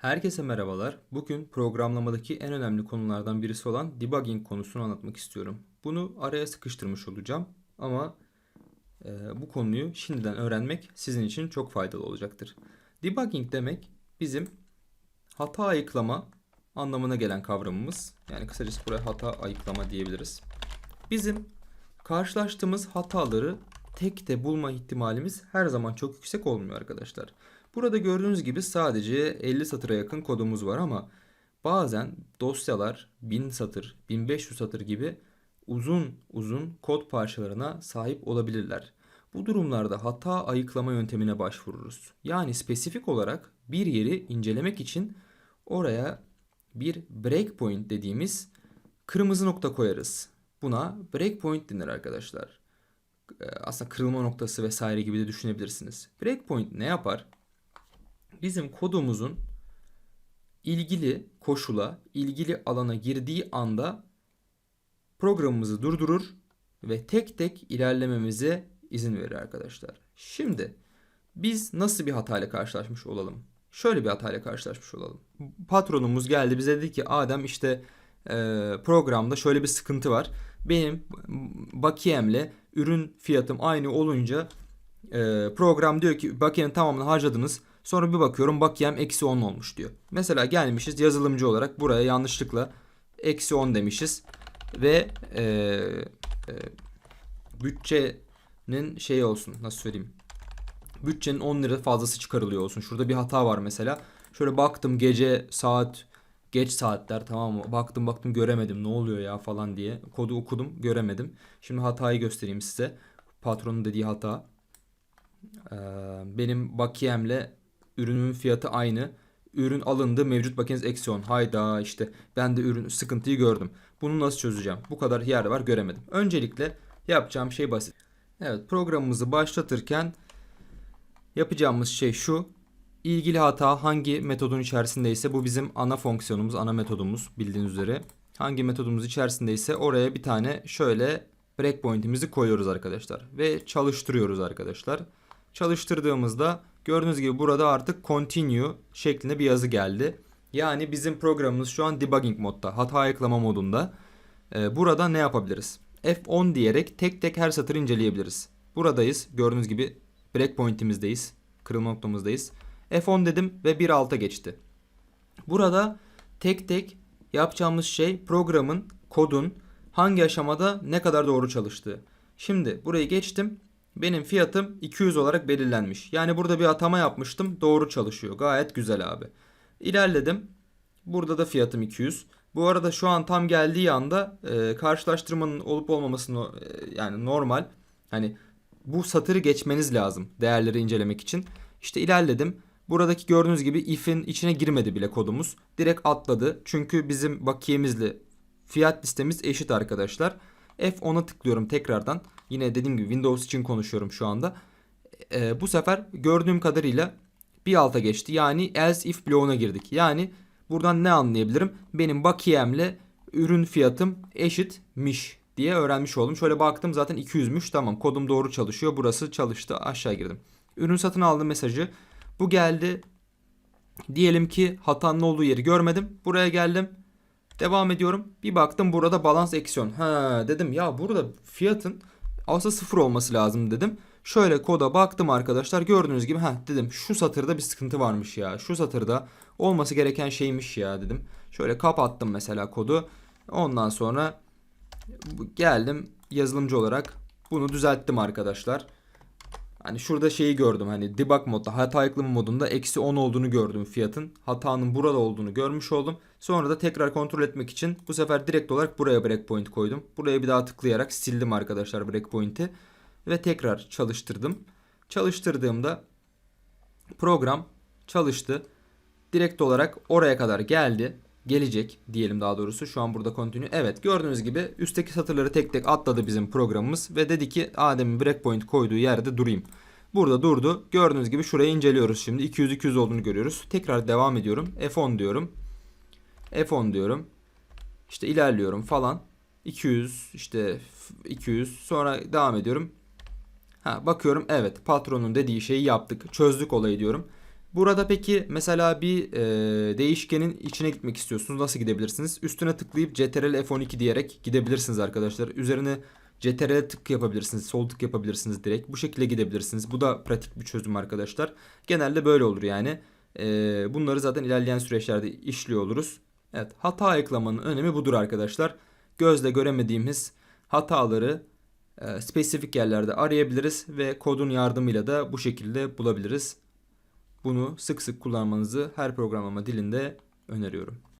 Herkese merhabalar. Bugün programlamadaki en önemli konulardan birisi olan debugging konusunu anlatmak istiyorum. Bunu araya sıkıştırmış olacağım ama e, bu konuyu şimdiden öğrenmek sizin için çok faydalı olacaktır. Debugging demek bizim hata ayıklama anlamına gelen kavramımız. Yani kısacası buraya hata ayıklama diyebiliriz. Bizim karşılaştığımız hataları tek de bulma ihtimalimiz her zaman çok yüksek olmuyor arkadaşlar. Burada gördüğünüz gibi sadece 50 satıra yakın kodumuz var ama bazen dosyalar 1000 satır, 1500 satır gibi uzun uzun kod parçalarına sahip olabilirler. Bu durumlarda hata ayıklama yöntemine başvururuz. Yani spesifik olarak bir yeri incelemek için oraya bir breakpoint dediğimiz kırmızı nokta koyarız. Buna breakpoint denir arkadaşlar. Ee, Aslında kırılma noktası vesaire gibi de düşünebilirsiniz. Breakpoint ne yapar? Bizim kodumuzun ilgili koşula, ilgili alana girdiği anda programımızı durdurur ve tek tek ilerlememize izin verir arkadaşlar. Şimdi biz nasıl bir hatayla karşılaşmış olalım? Şöyle bir hatayla karşılaşmış olalım. Patronumuz geldi bize dedi ki Adem işte e, programda şöyle bir sıkıntı var. Benim bakiyemle ürün fiyatım aynı olunca e, program diyor ki bakiyenin tamamını harcadınız. Sonra bir bakıyorum bakiyem eksi 10 olmuş diyor. Mesela gelmişiz yazılımcı olarak buraya yanlışlıkla eksi 10 demişiz. Ve e, e, bütçenin şey olsun nasıl söyleyeyim. Bütçenin 10 lira fazlası çıkarılıyor olsun. Şurada bir hata var mesela. Şöyle baktım gece saat geç saatler tamam mı? Baktım baktım göremedim ne oluyor ya falan diye. Kodu okudum göremedim. Şimdi hatayı göstereyim size. Patronun dediği hata. Ee, benim bakiyemle ürünün fiyatı aynı. Ürün alındı mevcut bakiyeniz eksi 10. Hayda işte ben de ürün sıkıntıyı gördüm. Bunu nasıl çözeceğim? Bu kadar yer var göremedim. Öncelikle yapacağım şey basit. Evet programımızı başlatırken yapacağımız şey şu. İlgili hata hangi metodun içerisindeyse bu bizim ana fonksiyonumuz, ana metodumuz bildiğiniz üzere. Hangi metodumuz içerisindeyse oraya bir tane şöyle breakpoint'imizi koyuyoruz arkadaşlar. Ve çalıştırıyoruz arkadaşlar. Çalıştırdığımızda gördüğünüz gibi burada artık continue şeklinde bir yazı geldi. Yani bizim programımız şu an debugging modda, hata ayıklama modunda. Ee, burada ne yapabiliriz? F10 diyerek tek tek her satırı inceleyebiliriz. Buradayız. Gördüğünüz gibi breakpoint'imizdeyiz. Kırılma noktamızdayız. F10 dedim ve bir alta geçti. Burada tek tek yapacağımız şey programın, kodun hangi aşamada ne kadar doğru çalıştığı. Şimdi burayı geçtim. Benim fiyatım 200 olarak belirlenmiş. Yani burada bir atama yapmıştım. Doğru çalışıyor. Gayet güzel abi. İlerledim. Burada da fiyatım 200. Bu arada şu an tam geldiği anda e, karşılaştırmanın olup olmamasını e, yani normal. Hani bu satırı geçmeniz lazım değerleri incelemek için. İşte ilerledim. Buradaki gördüğünüz gibi if'in içine girmedi bile kodumuz. Direkt atladı. Çünkü bizim bakiyemizle fiyat listemiz eşit arkadaşlar. F10'a tıklıyorum tekrardan. Yine dediğim gibi Windows için konuşuyorum şu anda. Ee, bu sefer gördüğüm kadarıyla bir alta geçti. Yani else if bloğuna girdik. Yani buradan ne anlayabilirim? Benim bakiyemle ürün fiyatım eşitmiş diye öğrenmiş oldum. Şöyle baktım zaten 200'müş. Tamam kodum doğru çalışıyor. Burası çalıştı. Aşağı girdim. Ürün satın aldım mesajı. Bu geldi. Diyelim ki hatanın olduğu yeri görmedim. Buraya geldim. Devam ediyorum. Bir baktım burada balans eksiyon. Ha dedim ya burada fiyatın aslında sıfır olması lazım dedim. Şöyle koda baktım arkadaşlar. Gördüğünüz gibi ha dedim şu satırda bir sıkıntı varmış ya. Şu satırda olması gereken şeymiş ya dedim. Şöyle kapattım mesela kodu. Ondan sonra geldim yazılımcı olarak bunu düzelttim arkadaşlar. Hani şurada şeyi gördüm hani debug modda hata ayıklama modunda eksi 10 olduğunu gördüm fiyatın. Hatanın burada olduğunu görmüş oldum. Sonra da tekrar kontrol etmek için bu sefer direkt olarak buraya breakpoint koydum. Buraya bir daha tıklayarak sildim arkadaşlar breakpoint'i. Ve tekrar çalıştırdım. Çalıştırdığımda program çalıştı. Direkt olarak oraya kadar geldi. Gelecek diyelim daha doğrusu. Şu an burada continue. Evet gördüğünüz gibi üstteki satırları tek tek atladı bizim programımız. Ve dedi ki Adem'in breakpoint koyduğu yerde durayım. Burada durdu. Gördüğünüz gibi şurayı inceliyoruz şimdi. 200-200 olduğunu görüyoruz. Tekrar devam ediyorum. F10 diyorum. F10 diyorum. İşte ilerliyorum falan. 200 işte 200 sonra devam ediyorum. Ha bakıyorum evet patronun dediği şeyi yaptık. Çözdük olayı diyorum. Burada peki mesela bir e, değişkenin içine gitmek istiyorsunuz. Nasıl gidebilirsiniz? Üstüne tıklayıp Ctrl F12 diyerek gidebilirsiniz arkadaşlar. Üzerine Ctrl tık yapabilirsiniz. Sol tık yapabilirsiniz direkt. Bu şekilde gidebilirsiniz. Bu da pratik bir çözüm arkadaşlar. Genelde böyle olur yani. E, bunları zaten ilerleyen süreçlerde işliyor oluruz. Evet hata ayıklamanın önemi budur arkadaşlar. Gözle göremediğimiz hataları e, spesifik yerlerde arayabiliriz ve kodun yardımıyla da bu şekilde bulabiliriz. Bunu sık sık kullanmanızı her programlama dilinde öneriyorum.